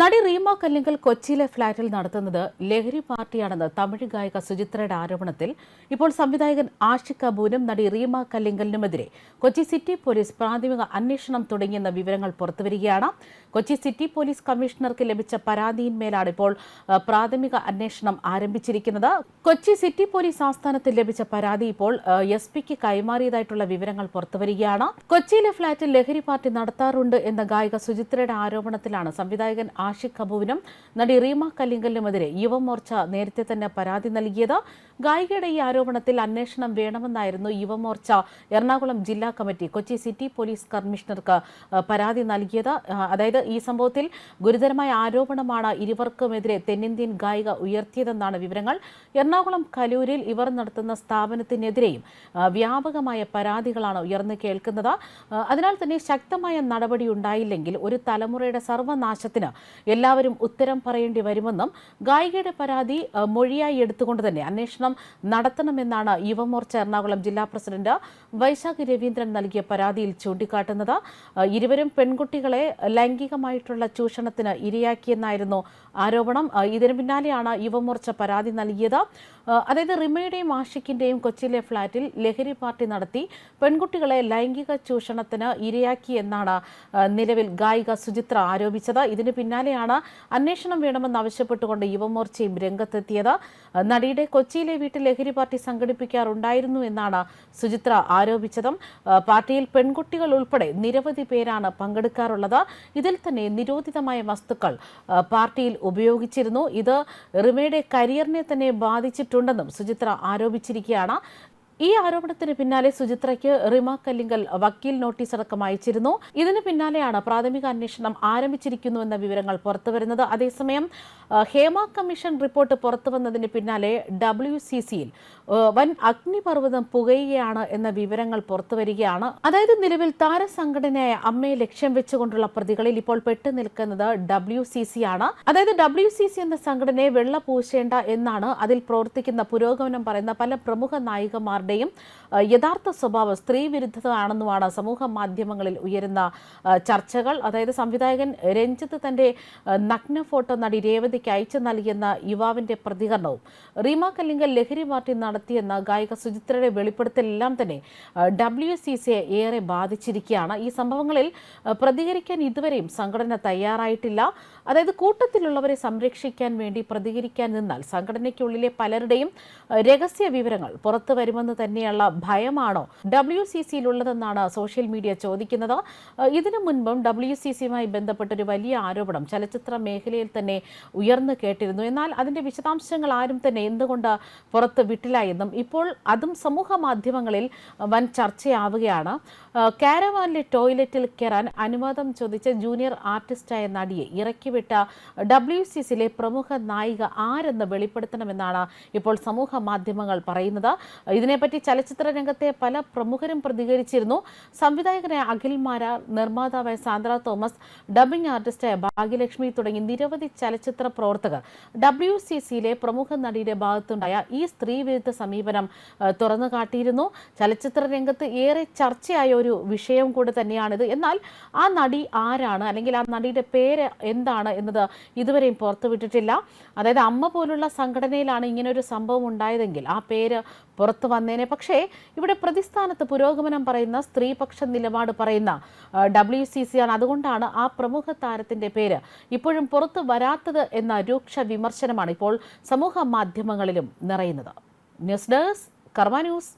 നടി റീമ കല്ലിങ്കൽ കൊച്ചിയിലെ ഫ്ളാറ്റിൽ നടത്തുന്നത് ലഹരി പാർട്ടിയാണെന്ന് തമിഴ് ഗായിക സുചിത്രയുടെ ആരോപണത്തിൽ ഇപ്പോൾ സംവിധായകൻ ആഷിഖ് അബൂനും നടി റീമ കല്ലിങ്കലിനുമെതിരെ കൊച്ചി സിറ്റി പോലീസ് പ്രാഥമിക അന്വേഷണം തുടങ്ങിയെന്ന വിവരങ്ങൾ പുറത്തുവരികയാണ്. കൊച്ചി സിറ്റി പോലീസ് കമ്മീഷണർക്ക് ലഭിച്ച പരാതിയിന്മേലാണ് ഇപ്പോൾ പ്രാഥമിക അന്വേഷണം ആരംഭിച്ചിരിക്കുന്നത്. കൊച്ചി സിറ്റി പോലീസ് ആസ്ഥാനത്തിൽ ലഭിച്ച പരാതി ഇപ്പോൾ എസ് പിക്ക് കൈമാറിയതായിട്ടുള്ള വിവരങ്ങൾ പുറത്തുവരികയാണ്. കൊച്ചിയിലെ ഫ്ളാറ്റിൽ ലഹരി പാർട്ടി നടത്താറുണ്ട് എന്ന ഗായിക സുചിത്രയുടെ ആരോപണത്തിലാണ് സംവിധായകൻ ആഷിഖ് അബുവിനും നടി റീമ കല്ലിങ്കലിനുമെതിരെ യുവമോർച്ച നേരത്തെ തന്നെ പരാതി നൽകിയത്. ഗായികയുടെ ഈ ആരോപണത്തിൽ അന്വേഷണം വേണമെന്നായിരുന്നു യുവമോർച്ച എറണാകുളം ജില്ലാ കമ്മിറ്റി കൊച്ചി സിറ്റി പോലീസ് കമ്മീഷണർക്ക് പരാതി നൽകിയത്. അതായത് ഈ സംഭവത്തിൽ ഗുരുതരമായ ആരോപണമാണ് ഇരുവർക്കുമെതിരെ തെന്നിന്ത്യൻ ഗായിക ഉയർത്തിയതെന്നാണ് വിവരങ്ങൾ. എറണാകുളം കലൂരിൽ ഇവർ നടത്തുന്ന സ്ഥാപനത്തിനെതിരെയും വ്യാപകമായ പരാതികളാണ് ഉയർന്നു കേൾക്കുന്നത്. അതിനാൽ തന്നെ ശക്തമായ നടപടി ഉണ്ടായില്ലെങ്കിൽ ഒരു തലമുറയുടെ സർവനാശത്തിന് എല്ലാവരും ഉത്തരം പറയേണ്ടി വരുമെന്നും ഗായികയുടെ പരാതി മൊഴിയായി എടുത്തുകൊണ്ട് തന്നെ അന്വേഷണം നടത്തണമെന്നാണ് യുവമോർച്ച എറണാകുളം ജില്ലാ പ്രസിഡന്റ് വൈശാഖ് രവീന്ദ്രൻ നൽകിയ പരാതിയിൽ ചൂണ്ടിക്കാട്ടുന്നത്. ഇരുവരും പെൺകുട്ടികളെ ലൈംഗികമായിട്ടുള്ള ചൂഷണത്തിന് ഇരയാക്കിയെന്നായിരുന്നു ആരോപണം. ഇതിനു പിന്നാലെയാണ് യുവമോർച്ച പരാതി നൽകിയത്. അതായത് റിമയുടെയും ആഷിക്കിന്റെയും കൊച്ചിയിലെ ഫ്ളാറ്റിൽ ലഹരി പാർട്ടി നടത്തി പെൺകുട്ടികളെ ലൈംഗിക ചൂഷണത്തിന് ഇരയാക്കിയെന്നാണ് നിലവിൽ ഗായിക സുചിത്ര ആരോപിച്ചത്. ഇതിന് പിന്നാലെയാണ് അന്വേഷണം വേണമെന്ന് ആവശ്യപ്പെട്ടുകൊണ്ട് യുവമോർച്ചയും രംഗത്തെത്തിയത്. നടിയുടെ കൊച്ചിയിലെ വീട്ടിൽ ലഹരി പാർട്ടി സംഘടിപ്പിക്കാറുണ്ടായിരുന്നു എന്നാണ് സുചിത്ര ആരോപിച്ചതും. പാർട്ടിയിൽ പെൺകുട്ടികൾ ഉൾപ്പെടെ നിരവധി പേരാണ് പങ്കെടുക്കാറുള്ളത്. ഇതിൽ തന്നെ നിരോധിതമായ വസ്തുക്കൾ പാർട്ടിയിൽ ഉപയോഗിച്ചിരുന്നു. ഇത് റിമയുടെ കരിയറിനെ തന്നെ ബാധിച്ചിട്ടുണ്ടെന്നും സുചിത്ര ആരോപിച്ചിരിക്കുകയാണ്. ഈ ആരോപണത്തിന് പിന്നാലെ സുചിത്രയ്ക്ക് റിമ കല്ലിങ്കൽ വക്കീൽ നോട്ടീസ് അടക്കം അയച്ചിരുന്നു. ഇതിന് പിന്നാലെയാണ് പ്രാഥമിക അന്വേഷണം ആരംഭിച്ചിരിക്കുന്നുവെന്ന വിവരങ്ങൾ പുറത്തുവരുന്നത് അതേസമയം ഹേമ കമ്മീഷൻ റിപ്പോർട്ട് പുറത്തുവന്നതിന് പിന്നാലെ ഡബ്ല്യു സി സിയിൽ വൻ അഗ്നിപർവതം പുകയുകയാണ് എന്ന വിവരങ്ങൾ പുറത്തുവരികയാണ് അതായത് നിലവിൽ താരസംഘടനയായ അമ്മയെ ലക്ഷ്യം വെച്ചുകൊണ്ടുള്ള പ്രതികളിൽ ഇപ്പോൾ പെട്ടു നിൽക്കുന്നത് ഡബ്ല്യു സി സി ആണ്. അതായത് ഡബ്ല്യു സി സി എന്ന സംഘടനയെ വെള്ള പൂശേണ്ട എന്നാണ് അതിൽ പ്രവർത്തിക്കുന്ന പുരോഗമനം പറയുന്ന പല പ്രമുഖ നായികമാരുടെയും ആ, യഥാർത്ഥ സ്വഭാവം സ്ത്രീ വിരുദ്ധതാണെന്നുമാണ് സമൂഹ മാധ്യമങ്ങളിൽ ഉയരുന്ന ചർച്ചകൾ. അതായത് സംവിധായകൻ രഞ്ജിത്ത് തന്റെ നഗ്ന ഫോട്ടോ നടി രേവതിക്ക് അയച്ചു നൽകിയെന്ന യുവാവിന്റെ പ്രതികരണവും റീമ കല്ലിങ്കൽ ലഹരി പാർട്ടി നടത്തിയെന്ന ഗായിക സുചിത്രയുടെ വെളിപ്പെടുത്തലെല്ലാം തന്നെ ഡബ്ല്യു സി സിയെ ഏറെ ബാധിച്ചിരിക്കുകയാണ്. ഈ സംഭവങ്ങളിൽ പ്രതികരിക്കാൻ ഇതുവരെയും സംഘടന തയ്യാറായിട്ടില്ല. അതായത് കൂട്ടത്തിലുള്ളവരെ സംരക്ഷിക്കാൻ വേണ്ടി പ്രതികരിക്കാൻ നിന്നാൽ സംഘടനയ്ക്കുള്ളിലെ പലരുടെയും രഹസ്യ വിവരങ്ങൾ പുറത്തു വരുമെന്ന് തന്നെയുള്ള ഭയമാണോ ഡബ്ല്യു സി സിയിലുള്ളതെന്നാണ് സോഷ്യൽ മീഡിയ ചോദിക്കുന്നത്. ഇതിനു മുൻപും ഡബ്ല്യു സി സിയുമായി ബന്ധപ്പെട്ടൊരു വലിയ ആരോപണം ചലച്ചിത്ര മേഖലയിൽ തന്നെ ഉയർന്നു കേട്ടിരുന്നു. എന്നാൽ അതിന്റെ വിശദാംശങ്ങൾ ആരും തന്നെ എന്തുകൊണ്ട് പുറത്ത് വിട്ടില്ല എന്നും ഇപ്പോൾ അതും സമൂഹ മാധ്യമങ്ങളിൽ വൻ ചർച്ചയാവുകയാണ്. കാരവാനിലെ ടോയ്ലറ്റിൽ കയറാൻ അനുവാദം ചോദിച്ച ജൂനിയർ ആർട്ടിസ്റ്റായ നടിയെ ഇറക്കിവിട്ട ഡബ്ല്യു സി സിയിലെ പ്രമുഖ നായിക ആരെന്ന് വെളിപ്പെടുത്തണമെന്നാണ് ഇപ്പോൾ സമൂഹ മാധ്യമങ്ങൾ പറയുന്നത്. ഇതിനെപ്പറ്റി ചലച്ചിത്ര രംഗത്തെ പല പ്രമുഖരും പ്രതികരിച്ചിരുന്നു. സംവിധായകനായ അഖിൽ മാരാർ നിർമ്മാതാവായ സാന്ദ്ര തോമസ് ഡബിംഗ് ആർട്ടിസ്റ്റായ ഭാഗ്യലക്ഷ്മി തുടങ്ങി നിരവധി ചലച്ചിത്ര പ്രവർത്തകർ. ഡബ്ല്യു സി സിയിലെ പ്രമുഖ നടിയുടെ ഭാഗത്തുണ്ടായ ഈ സ്ത്രീ വിരുദ്ധ സമീപനം തുറന്നു കാട്ടിയിരുന്നു. ചലച്ചിത്ര രംഗത്ത് ഏറെ ചർച്ചയായ ഒരു വിഷയം കൂടെ തന്നെയാണിത്. എന്നാൽ ആ നടി ആരാണ് അല്ലെങ്കിൽ ആ നടിയുടെ പേര് എന്താണ് എന്നത് ഇതുവരെയും പുറത്തുവിട്ടിട്ടില്ല. അതായത് അമ്മ പോലുള്ള സംഘടനയിലാണ് ഇങ്ങനെ ഒരു സംഭവം ഉണ്ടായതെങ്കിൽ ആ പേര് പുറത്തു വന്നേനെ പക്ഷേ ഇവിടെ പ്രതിസ്ഥാനത്ത് പുരോഗമനം പറയുന്ന സ്ത്രീപക്ഷ നിലപാട് പറയുന്ന ഡബ്ല്യു സി സി ആണ്. അതുകൊണ്ടാണ് ആ പ്രമുഖ താരത്തിന്റെ പേര് ഇപ്പോഴും പുറത്തു വരാത്തത് എന്ന രൂക്ഷ വിമർശനമാണ് ഇപ്പോൾ സമൂഹ മാധ്യമങ്ങളിലും നിറയുന്നത്. News desk Karma news.